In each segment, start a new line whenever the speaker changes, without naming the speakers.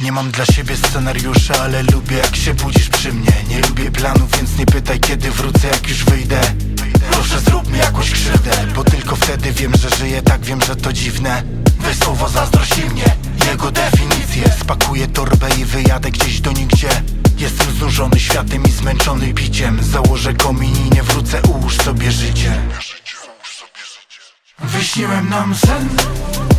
Nie mam dla siebie scenariusza, ale lubię jak się budzisz przy mnie. Nie lubię planów, więc nie pytaj kiedy wrócę, jak już wyjdę. Proszę zrób mi jakąś krzywdę, bo tylko wtedy wiem, że żyję Tak wiem, że to dziwne. Weź słowo zazdrości mnie, jego definicję. Spakuję torbę i wyjadę gdzieś do nigdzie. Jestem znużony światem i zmęczony biciem. Założę komin i nie wrócę, ułóż sobie życie Wyśniłem nam sen.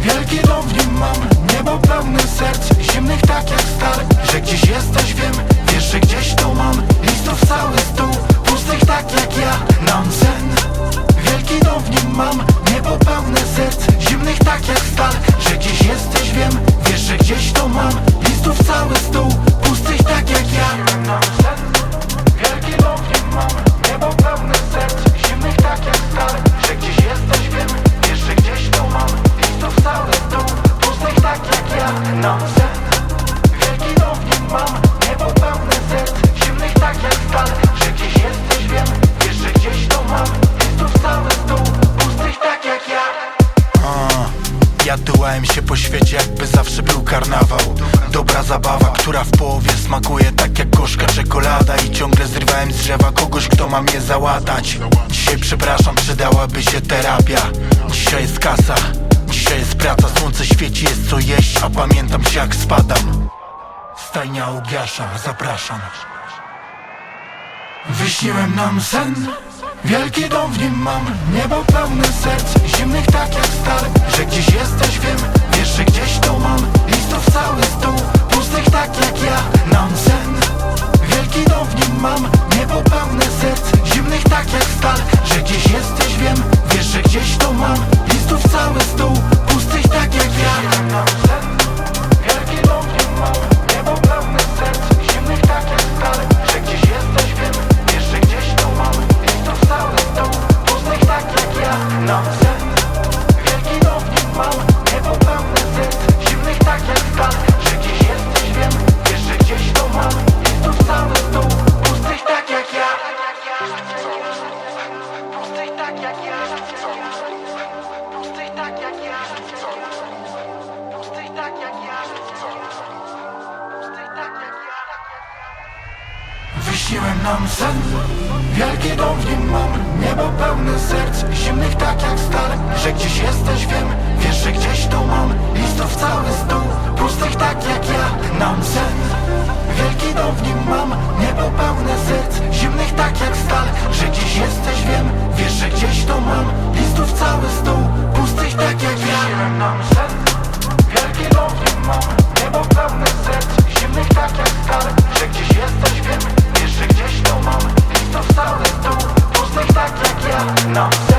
Wielki dom w nim mam Niebo pełne serc. Zimnych tak jak stal Że gdzieś jesteś wiem. Wiesz, że gdzieś to mam Listów cały stół. Pustych tak jak ja Nam sen. Wielki dom w nim mam Niebo pełne serc. Zimnych tak jak stal Że gdzieś jesteś wiem. Wiesz, że gdzieś to mam Zimnych tak jak stal gdzieś jesteś wiem Wiesz, gdzieś mam Pustych tak jak ja ja tułałem się po świecie jakby zawsze był karnawał. Dobra zabawa, która w połowie smakuje tak jak gorzka czekolada. I ciągle zrywałem z drzewa kogoś, kto ma mnie załatać. Dzisiaj przepraszam, przydałaby się terapia. Dzisiaj jest kasa, praca Słońce świeci, jest co jeść, a pamiętam się jak spadam. Stajnia ugiasza, zapraszam. Wyśniłem nam sen. Wielki dom w nim mam. Niebo pełne serc. Zimnych tak jak stal. Że gdzieś jesteś wiem. Wiesz, że gdzieś to mam. Listów cały stół. Pustych tak jak ja Nam sen. Wielki dom w nim mam. Niebo pełne serc. Zimnych tak jak stal. Że gdzieś jesteś wiem. Wiesz, że gdzieś to mam tak jak ja. Pustych tak jak ja. Pustych tak jak ja. Pustych tak jak ja. Wyśniłem nam sen. Wielki dom w nim mam. Niebo pełne serc. Zimnych tak jak stal. Że gdzieś jesteś wiem. Wiesz, że gdzieś to mam. Listów cały stół. Pustych No.